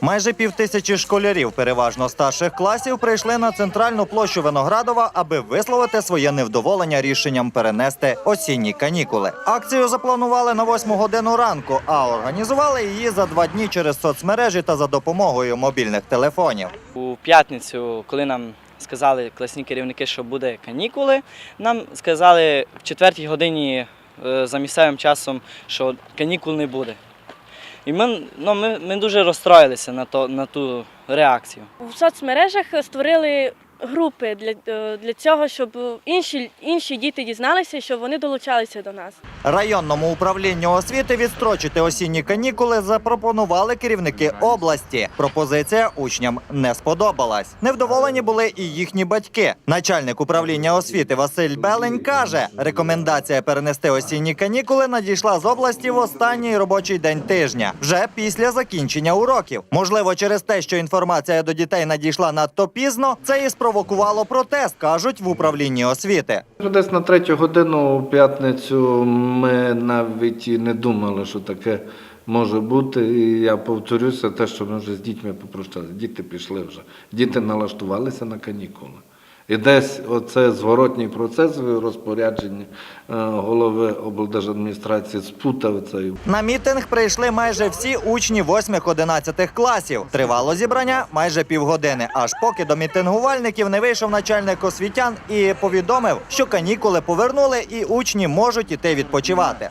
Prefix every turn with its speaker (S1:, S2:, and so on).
S1: Майже півтисячі школярів, переважно старших класів, прийшли на центральну площу Виноградова, аби висловити своє невдоволення рішенням перенести осінні канікули. Акцію запланували на 8 годину ранку, а організували її за два дні через соцмережі та за допомогою мобільних телефонів.
S2: У п'ятницю, коли нам сказали класні керівники, що буде канікули, нам сказали в четвертій годині е, за місцевим часом, що канікул не буде. І ми, ну, ми, ми дуже розстроїлися на, то, на ту реакцію.
S3: В соцмережах створили групи для, е, для цього, щоб інші, інші діти дізналися, що вони долучалися до нас.
S1: Районному управлінню освіти відстрочити осінні канікули запропонували керівники області. Пропозиція учням не сподобалась. Невдоволені були і їхні батьки. Начальник управління освіти Василь Белень каже: рекомендація перенести осінні канікули надійшла з області в останній робочий день тижня, вже після закінчення уроків. Можливо, через те, що інформація до дітей надійшла надто пізно, це і спровокувало протест, кажуть в управлінні освіти.
S4: Десь на третю годину у п'ятницю ми навіть і не думали, що таке може бути. І я повторюся, те, що ми вже з дітьми попрощалися. Діти пішли вже. Діти налаштувалися на канікули. І десь оце зворотній процес в розпорядженні е, голови облдержадміністрації спутав цей
S1: На мітинг прийшли майже всі учні 8-11 класів. Тривало зібрання майже півгодини, аж поки до мітингувальників не вийшов начальник освітян і повідомив, що канікули повернули і учні можуть іти відпочивати.